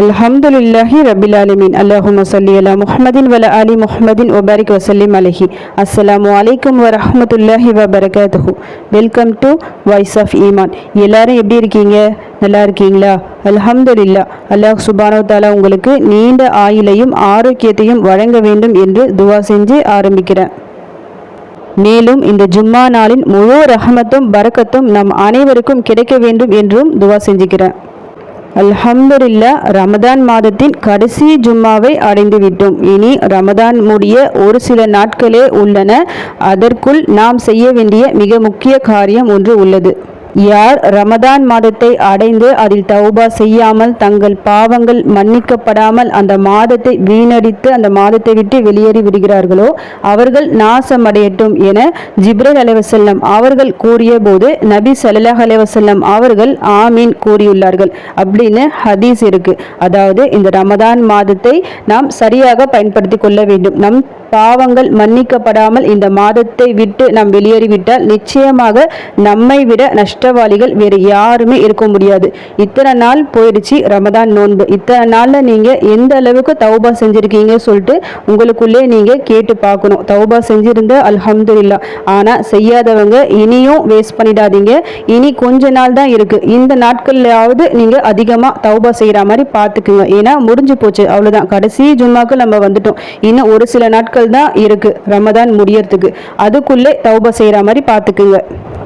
அல்ஹம்துலில்லாஹி ரபில் ஆலமீன் அல்லாஹும் சல்லி அலா முஹமதின் வல அலி முஹமதின் ஒபாரிக் வசல்லிம் அலஹி அஸ்ஸலாமு அலைக்கும் வரமத்துல்லாஹி வபரகாத்து வெல்கம் டு வாய்ஸ் ஆஃப் ஈமான் எல்லாரும் எப்படி இருக்கீங்க? நல்லா இருக்கீங்களா? அல்ஹம்துலில்லா அல்லாஹ் சுபானோ தாலா உங்களுக்கு நீண்ட ஆயுளையும் ஆரோக்கியத்தையும் வழங்க வேண்டும் என்று துவா செஞ்சு ஆரம்பிக்கிறேன். மேலும் இந்த ஜும்மா நாளின் முழு ரஹமத்தும் பரக்கத்தும் நம் அனைவருக்கும் கிடைக்க வேண்டும் என்றும் துவா செஞ்சுக்கிறேன். அல்ஹம்துல்லா ரமதான் மாதத்தின் கடைசி ஜும்மாவை அடைந்து விட்டோம் இனி ரமதான் முடிய ஒரு சில நாட்களே உள்ளன. அதற்குள் நாம் செய்ய வேண்டிய மிக முக்கிய காரியம் ஒன்று உள்ளது. யார் ரமதான் மாதத்தை அடைந்து அதில் தௌபா செய்யாமல் தங்கள் பாவங்கள் மன்னிக்கப்படாமல் அந்த மாதத்தை வீணடித்து அந்த மாதத்தை விட்டு வெளியேறி விடுகிறார்களோ அவர்கள் நாசமடையட்டும் என ஜிப்ரல் அலைவசல்லம் அவர்கள் கூறிய போது நபி சல்லாஹ் அலைவசல்லம் அவர்கள் ஆமீன் கூறியுள்ளார்கள். அப்படின்னு ஹதீஸ் இருக்கு. அதாவது இந்த ரமதான் மாதத்தை நாம் சரியாக பயன்படுத்தி கொள்ள வேண்டும். நம் பாவங்கள் மன்னிக்கப்படாமல் இந்த மாதத்தை விட்டு நாம் வெளியேறிவிட்டால் நிச்சயமாக நம்மை விட நஷ்டவாளிகள் வேறு யாருமே இருக்க முடியாது. இத்தனை நாள் போயிடுச்சு ரமதான் நோன்பு. இத்தனை நாளில் நீங்கள் எந்த அளவுக்கு தௌபா செஞ்சுருக்கீங்க சொல்லிட்டு உங்களுக்குள்ளே நீங்கள் கேட்டு பார்க்கணும். தௌபா செஞ்சிருந்த அல்ஹம்துலில்லா. ஆனால் செய்யாதவங்க இனியும் வேஸ்ட் பண்ணிடாதீங்க. இனி கொஞ்ச நாள் தான் இருக்குது இந்த நாட்கள்லையாவது நீங்கள் அதிகமாக தௌபா செய்கிற மாதிரி பார்த்துக்குங்க. ஏன்னா முடிஞ்சு போச்சு. அவ்வளோதான் கடைசி ஜும்மாக்கு நம்ம வந்துட்டோம். இன்னும் ஒரு சில நாட்கள் தான் இருக்கு. ரமதான் முடியறதுக்கு. அதுக்குள்ளே தௌபா செய்யற மாதிரி பார்த்துக்குங்க.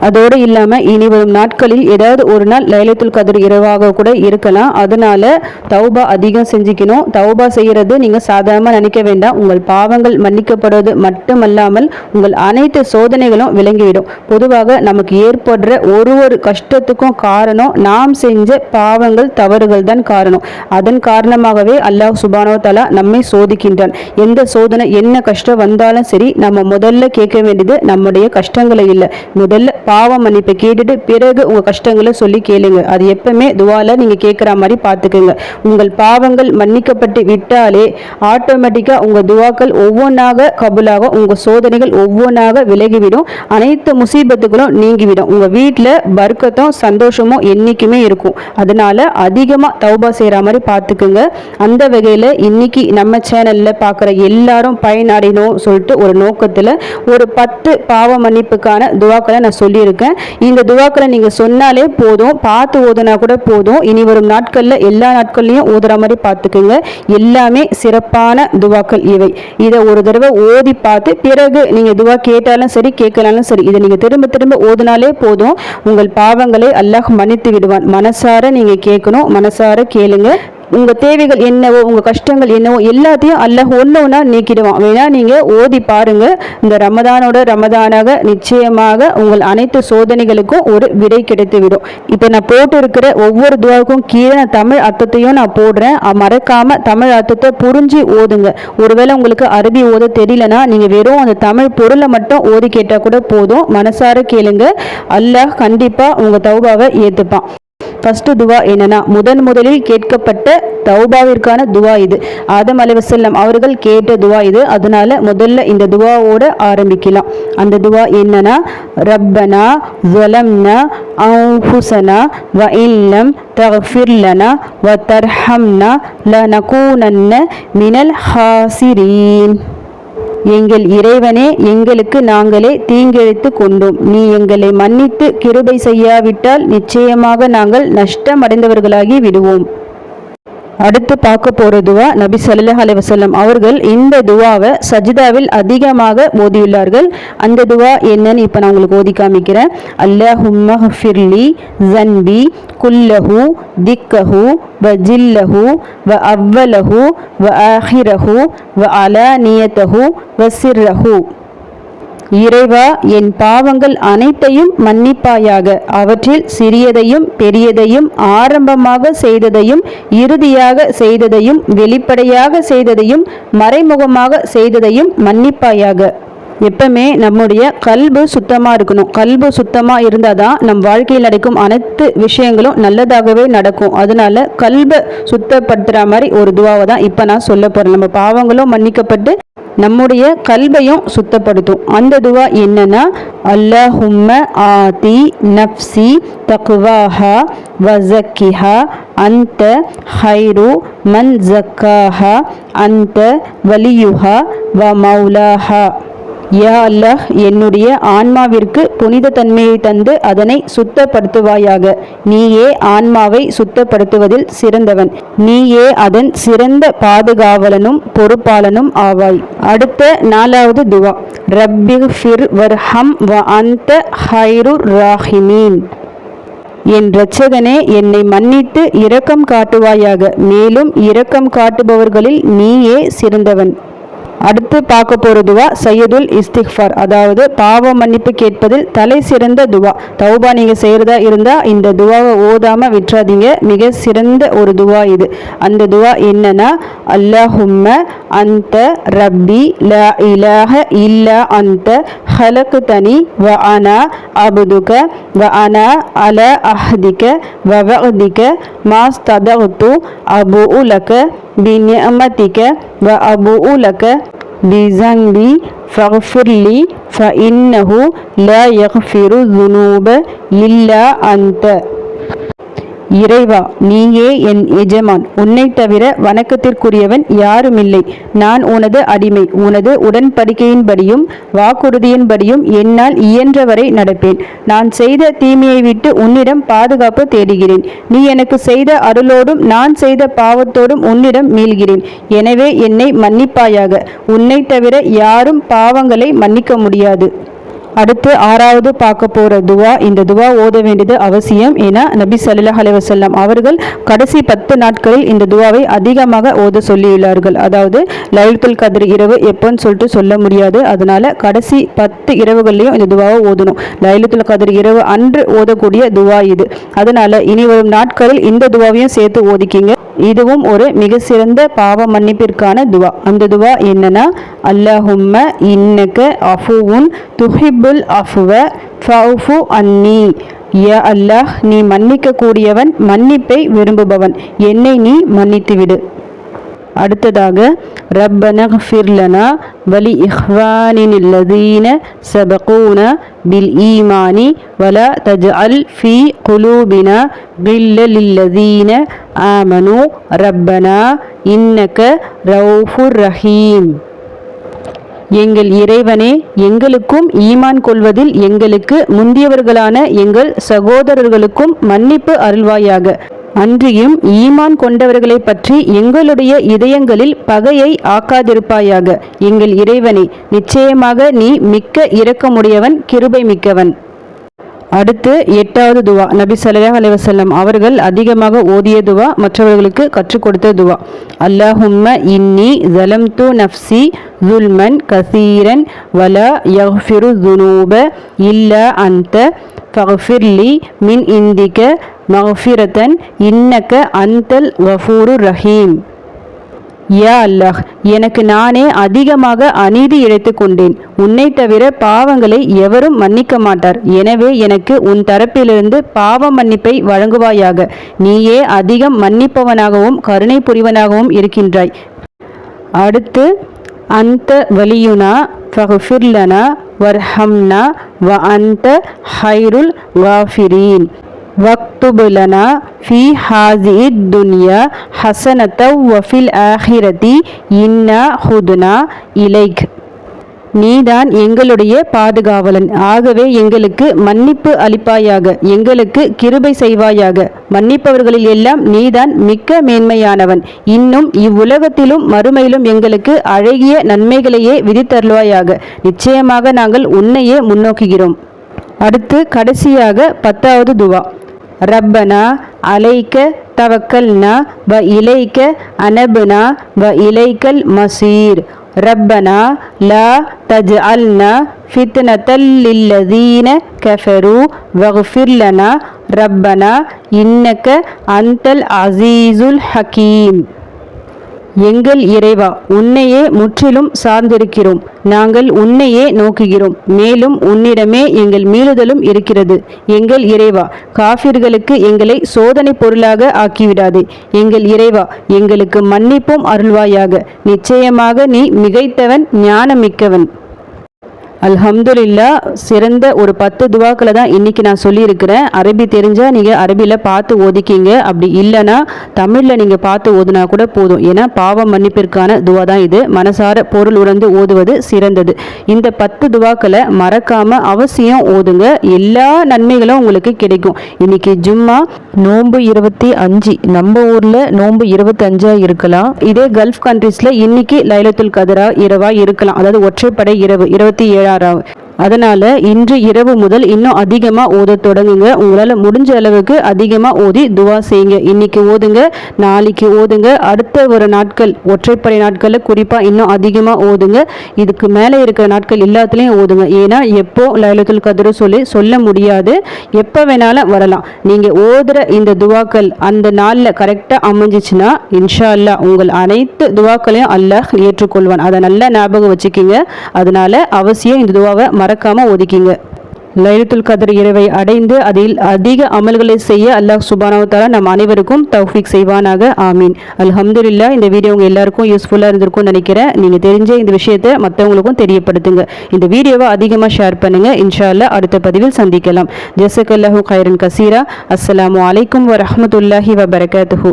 அதோடு இல்லாமல் இனி வரும் நாட்களில் ஏதாவது ஒரு நாள் லைலத்துல் கதிர் இரவாக கூட இருக்கலாம். அதனால தௌபா அதிகம் செஞ்சுக்கணும். தௌபா செய்கிறது நீங்கள் சாதாரணமாக நினைக்க வேண்டாம். உங்கள் பாவங்கள் மன்னிக்கப்படுவது மட்டுமல்லாமல் உங்கள் அனைத்து சோதனைகளும் விளங்கிவிடும். பொதுவாக நமக்கு ஏற்படுற ஒரு ஒரு கஷ்டத்துக்கும் காரணம் நாம் செஞ்ச பாவங்கள் தவறுகள் தான் காரணம். அதன் காரணமாகவே அல்லாஹ் சுபானோ தலா நம்மை சோதிக்கின்றான். எந்த சோதனை என்ன கஷ்டம் வந்தாலும் சரி நம்ம முதல்ல கேட்க வேண்டியது நம்முடைய கஷ்டங்களை இல்லை. முதல்ல பாவ மன்னிப்பை கேட்டுட்டு பிறகு உங்க கஷ்டங்களை சொல்லி கேளுங்க. அது எப்பவுமே துவால நீங்க கேட்குற மாதிரி பார்த்துக்குங்க உங்கள் பாவங்கள் மன்னிக்கப்பட்டு விட்டாலே ஆட்டோமேட்டிக்காக உங்கள் துவாக்கள் ஒவ்வொன்றாக கபுலாக உங்கள் சோதனைகள் ஒவ்வொன்றாக விலகிவிடும். அனைத்து முசீபத்துகளும் நீங்கிவிடும். உங்கள் வீட்டில் வர்க்கத்தும் சந்தோஷமும் என்றைக்குமே இருக்கும். அதனால அதிகமாக தௌபா செய்கிற மாதிரி பார்த்துக்குங்க அந்த வகையில் இன்னைக்கு நம்ம சேனலில் பார்க்குற எல்லாரும் பயனடையணும் சொல்லிட்டு ஒரு நோக்கத்தில் ஒரு பத்து பாவ மன்னிப்புக்கான துவாக்களை நான் சொல்லியிருக்கேன் இந்த துவாக்களை நீங்கள் சொன்னாலே போதும். பார்த்து ஓதுனா கூட போதும். இனி வரும் நாட்களில் எல்லா நாட்கள்லையும் ஓதுற மாதிரி பார்த்துக்குங்க. எல்லாமே சிறப்பான துவாக்கள் இவை. இதை ஒரு தடவை ஓதி பார்த்து பிறகு நீங்கள் துவா கேட்டாலும் சரி கேட்கலாலும் சரி இதை நீங்கள் திரும்ப திரும்ப ஓதுனாலே போதும். உங்கள் பாவங்களை அல்லாஹ் மன்னித்து விடுவான். மனசார நீங்கள் கேட்கணும். மனசார கேளுங்க. உங்கள் தேவைகள் என்னவோ உங்கள் கஷ்டங்கள் என்னவோ எல்லாத்தையும் அல்லாஹ் ஒன்று ஒன்றா நீக்கிடுவான். வேணா நீங்கள் ஓதி பாருங்கள் இந்த ரமதானோட ரமதானாக நிச்சயமாக உங்கள் அனைத்து சோதனைகளுக்கும் ஒரு விடை கிடைத்து விடும் இப்போ நான் போட்டு இருக்கிற ஒவ்வொரு துவாவுக்கும் கீழே நான் தமிழ் அர்த்தத்தையும் நான் போடுறேன். மறக்காமல் மறக்காம தமிழ் அர்த்தத்தை புரிஞ்சு ஓதுங்க. ஒருவேளை உங்களுக்கு அரபி ஓத தெரியலனா நீங்கள் வெறும் அந்த தமிழ் பொருளை மட்டும் ஓதி கேட்டால் கூட போதும். மனசார கேளுங்க. அல்லாஹ் கண்டிப்பாக உங்கள் தௌபாவை ஏற்றுப்பான் ஃபஸ்ட்டு துவா என்னென்னா முதன் முதலில் கேட்கப்பட்ட தௌபாவிற்கான துவா இது. ஆதம் அலைவசல்லம் அவர்கள் கேட்ட துவா இது. அதனால முதல்ல இந்த துவாவோடு ஆரம்பிக்கலாம். அந்த துவா என்னென்னா ரப்பனா ஜலம்னா அவுஹுசனா வ இல்லம் தஃபிர்லனா வ தர்ஹம்னா ல நகூனன்ன மினல் ஹாசிரீன். எங்கள் இறைவனே எங்களுக்கு நாங்களே தீங்கிழைத்து கொண்டோம். நீ எங்களை மன்னித்து கிருபை செய்யாவிட்டால் நிச்சயமாக நாங்கள் நஷ்டமடைந்தவர்களாகி விடுவோம். அடுத்து பார்க்க போகிற துவா நபி சல்லாஹ் அலைஹி அவர்கள் இந்த துவாவை சஜிதாவில் அதிகமாக ஓதியுள்ளார்கள். அந்த துவா என்னன்னு இப்போ நான் உங்களுக்கு ஓதி காமிக்கிறேன். அல்லாஹும்ம ஃபிர்லி ஜன்பி குல்லஹு திக்கஹு வ ஜில்லஹு வ அவ்வலஹு வ ஆஹிரஹு வ அலானியத்தஹு வ சிர்ரஹு இறைவா என் பாவங்கள் அனைத்தையும் மன்னிப்பாயாக. அவற்றில் சிறியதையும் பெரியதையும் ஆரம்பமாக செய்ததையும் இறுதியாக செய்ததையும் வெளிப்படையாக செய்ததையும் மறைமுகமாக செய்ததையும் மன்னிப்பாயாக. எப்பவுமே நம்முடைய கல்பு சுத்தமாக இருக்கணும். கல்பு சுத்தமாக இருந்தால் தான் நம் வாழ்க்கையில் நடக்கும் அனைத்து விஷயங்களும் நல்லதாகவே நடக்கும். அதனால கல்பை சுத்தப்படுத்துகிற மாதிரி ஒரு துவாவை தான் இப்போ நான் சொல்ல போகிறேன் நம்ம பாவங்களும் மன்னிக்கப்பட்டு நம்முடைய கல்வையும் சுத்தப்படுத்தும். அந்த துவா என்னன்னா அல்லஹும்ம ஆதி நப்சி தக்வாஹா வசக்கிஹா அந்த ஹைரு மன் ஜக்காஹா அந்த வலியுஹா வ மௌலாஹா. யா அல்லாஹ் என்னுடைய ஆன்மாவிற்கு புனித தன்மையை தந்து அதனை சுத்தப்படுத்துவாயாக. நீயே ஆன்மாவை சுத்தப்படுத்துவதில் சிறந்தவன். நீயே அதன் சிறந்த பாதுகாவலனும் பொறுப்பாளனும் ஆவாய். அடுத்த நாலாவது துவா. ரப்பி ஃபிர் வர்ஹம் வ அந்த ஹைரு ராஹிமீன். என் இரட்சகனே என்னை மன்னித்து இரக்கம் காட்டுவாயாக. மேலும் இரக்கம் காட்டுபவர்களில் நீயே சிறந்தவன். அடுத்து பார்க்க போகிற துவா சையதுல் இஸ்திக்ஃபார். அதாவது பாவ மன்னிப்பு கேட்பதில் தலை சிறந்த துவா. தௌபா நீங்கள் செய்கிறதா இருந்தால் இந்த துவாவை ஓதாமல் விட்டுறாதீங்க. மிக சிறந்த ஒரு துவா இது. அந்த துவா என்னன்னா அல்லாஹும்ம அந்த ரப்பி ல இலாஹ இல்லா அந்த ஹலக்கு தனி வ அனா அபுதுக வ அனா அல அஹ்திக வ வஅதிக மாஸ் அபு உலக بنعمتك وأبوء لك بذنبي فاغفر لي فإنه لا يغفر الذنوب إلا أنت. இறைவா நீயே என் எஜமான். உன்னை தவிர வணக்கத்திற்குரியவன் யாருமில்லை. நான் உனது அடிமை. உனது உடன்படிக்கையின்படியும் வாக்குறுதியின்படியும் என்னால் இயன்றவரை நடப்பேன். நான் செய்த தீமையை விட்டு உன்னிடம் பாதுகாப்பு தேடுகிறேன். நீ எனக்கு செய்த அருளோடும் நான் செய்த பாவத்தோடும் உன்னிடம் மீள்கிறேன். எனவே என்னை மன்னிப்பாயாக. உன்னை தவிர யாரும் பாவங்களை மன்னிக்க முடியாது. அடுத்து ஆறாவது பார்க்க போகிற துவா இந்த துவா ஓத வேண்டியது அவசியம் என நபி சல்லாஹ் அலைவசல்லாம் அவர்கள் கடைசி பத்து நாட்களில் இந்த துவாவை அதிகமாக ஓத சொல்லியுள்ளார்கள். அதாவது லைல்துல் கதிர் இரவு எப்போன்னு சொல்லிட்டு சொல்ல முடியாது. அதனால கடைசி பத்து இரவுகள்லையும் இந்த துவாவை ஓதணும். லைலத்துல் கதிர் இரவு அன்று ஓதக்கூடிய துவா இது. அதனால இனி வரும் நாட்களில் இந்த துவாவையும் சேர்த்து ஓதிக்கிங்க. இதுவும் ஒரு மிக சிறந்த பாவ மன்னிப்பிற்கான துவா. அந்த துவா என்னன்னா அல்லாஹும்ம இன்னக்க அஃபுவுன் துஹிபுல் அஃபுவ ஃபவுஃபு அன்னி. யா அல்லாஹ் நீ மன்னிக்க கூடியவன் மன்னிப்பை விரும்புபவன். என்னை நீ மன்னித்துவிடு. அடுத்ததாக ரப்பன ஃபிர்லனா வலி இஹ்வானின் இல்லதீன சபகூன பில் ஈமானி வல தஜ்அல் ஃபி குலூபினா பில்லலில்லதீன ஆமனு ரப்பனா இன்னக ரவுஃபுர் ரஹீம். எங்கள் இறைவனே எங்களுக்கும் ஈமான் கொள்வதில் எங்களுக்கு முந்தியவர்களான எங்கள் சகோதரர்களுக்கும் மன்னிப்பு அருள்வாயாக. அன்றியும் ஈமான் கொண்டவர்களை பற்றி எங்களுடைய இதயங்களில் பகையை ஆக்காதிருப்பாயாக. எங்கள் இறைவனே நிச்சயமாக நீ மிக்க இரக்கமுடையவன் கிருபை மிக்கவன் அடுத்து எட்டாவது துவா. நபி சல்லாஹ் அலைவசல்லம் அவர்கள் அதிகமாக ஓதிய துவா மற்றவர்களுக்கு கற்றுக் கொடுத்த துவா. அல்லாஹும்ம இன்னி ஜலம்து நஃப்சி ஜுல்மன் கசீரன் வல யஃபிரு துனூப இல்ல அந்த ஃபஃபிர்லி மின் இந்திக மஃபிரத்தன் இன்னக்க அந்தல் வஃபூரு ரஹீம். யா அல்லாஹ் எனக்கு நானே அதிகமாக அநீதி இழைத்து கொண்டேன். உன்னை தவிர பாவங்களை எவரும் மன்னிக்க மாட்டார். எனவே எனக்கு உன் தரப்பிலிருந்து பாவ மன்னிப்பை வழங்குவாயாக. நீயே அதிகம் மன்னிப்பவனாகவும் கருணை புரிவனாகவும் இருக்கின்றாய். அடுத்து அந்த வலியுனா ஃபஹ்ஃபிர்லனா வர்ஹம்னா வ அந்த ஹைருல் வாஃபிரீன் வக்துபுலனா ஃபி ஹாசி துன்யா ஹசனத்தவ் வஃபில் ஆஹிரதி இன்னா ஹுதுனா இலைக் நீதான் எங்களுடைய பாதுகாவலன். ஆகவே எங்களுக்கு மன்னிப்பு அளிப்பாயாக எங்களுக்கு கிருபை செய்வாயாக. மன்னிப்பவர்களில் எல்லாம் நீதான் மிக்க மேன்மையானவன். இன்னும் இவ்வுலகத்திலும் மறுமையிலும் எங்களுக்கு அழகிய நன்மைகளையே விதித்தருள்வாயாக. நிச்சயமாக நாங்கள் உன்னையே முன்னோக்குகிறோம். அடுத்து கடைசியாக பத்தாவது துவா. ரப்பனா அலைக்க தவக்கல்னா வ இலைக்க அனபுனா வ இலைக்கல் மசீர். ரப்பனா லா தஜ் அல்னா ஃபித்னதல்லில்லதீன கஃபரு வஃபிர்லனா ரப்பனா இன்னக்க அந்தல் அசீசுல் ஹக்கீம் எங்கள் இறைவா உன்னையே முற்றிலும் சார்ந்திருக்கிறோம். நாங்கள் உன்னையே நோக்குகிறோம். மேலும் உன்னிடமே எங்கள் மீளுதலும் இருக்கிறது. எங்கள் இறைவா காபிர்களுக்கு எங்களை சோதனை பொருளாக ஆக்கிவிடாதே. எங்கள் இறைவா எங்களுக்கு மன்னிப்பும் அருள்வாயாக. நிச்சயமாக நீ மிகைத்தவன் ஞானமிக்கவன். அல்ஹம்துலில்லா சிறந்த ஒரு பத்து துவாக்களை தான் இன்னைக்கு நான் சொல்லியிருக்கிறேன். அரபி தெரிஞ்சால் நீங்கள் அரபியில் பார்த்து ஓதிக்கிங்க. அப்படி இல்லைன்னா தமிழில் நீங்கள் பார்த்து ஓதுனா கூட போதும். ஏன்னா பாவ மன்னிப்பிற்கான துவா தான் இது. மனசார பொருள் உணர்ந்து ஓதுவது சிறந்தது. இந்த பத்து துவாக்களை மறக்காமல் அவசியம் ஓதுங்க. எல்லா நன்மைகளும் உங்களுக்கு கிடைக்கும். இன்னைக்கு ஜும்மா நோன்பு இருபத்தி அஞ்சு. நம்ம ஊரில் நோன்பு இருபத்தி இருக்கலாம். இதே கல்ஃப் கண்ட்ரீஸில் இன்னைக்கு லைலத்துல் கதரா இரவாக இருக்கலாம். அதாவது ஒற்றைப்படை இரவு இருபத்தி తాయారవు அதனால இன்று இரவு முதல் இன்னும் அதிகமா ஓத தொடங்குங்க. உங்களால முடிஞ்ச அளவுக்கு அதிகமா ஓதி துவா செய்யுங்க. இன்னைக்கு ஓதுங்க நாளைக்கு ஓதுங்க. அடுத்த ஒரு நாட்கள் ஒற்றைப்படை நாட்கள்ல குறிப்பா இன்னும் அதிகமா ஓதுங்க. இதுக்கு மேலே இருக்கிற நாட்கள் எல்லாத்துலேயும் ஓதுங்க. ஏன்னா எப்போ லைலத்துல் கதிர சொல்லி சொல்ல முடியாது. எப்போ வேணாலும் வரலாம். நீங்கள் ஓதுற இந்த துவாக்கள் அந்த நாளில் கரெக்டாக அமைஞ்சிச்சுன்னா இன்ஷா அல்லாஹ் உங்கள் அனைத்து துவாக்களையும் அல்லாஹ் ஏற்றுக்கொள்வான். அதை நல்லா ஞாபகம் வச்சுக்கிங்க. அதனால அவசியம் இந்த துவாவை மறக்காமல் ஒதுக்கிங்க. லைலத்துல் கதர் இரவை அடைந்து அதில் அதிக அமல்களை செய்ய அல்லாஹ் சுபானாவ நம் அனைவருக்கும் தௌஃபிக் செய்வானாக. ஆமீன். அல்ஹம்துலில்லா இந்த வீடியோ உங்கள் எல்லாருக்கும் யூஸ்ஃபுல்லாக இருந்திருக்கும்னு நினைக்கிறேன். நீங்கள் தெரிஞ்ச இந்த விஷயத்தை மற்றவங்களுக்கும் தெரியப்படுத்துங்க. இந்த வீடியோவை அதிகமாக ஷேர் பண்ணுங்க. இன்ஷால்ல அடுத்த பதிவில் சந்திக்கலாம். ஜெசக் அல்லாஹூ கைரன் கசீரா. அஸ்லாம் அலைக்கும் வரமத்துல்லாஹி வபரகாத்துஹூ.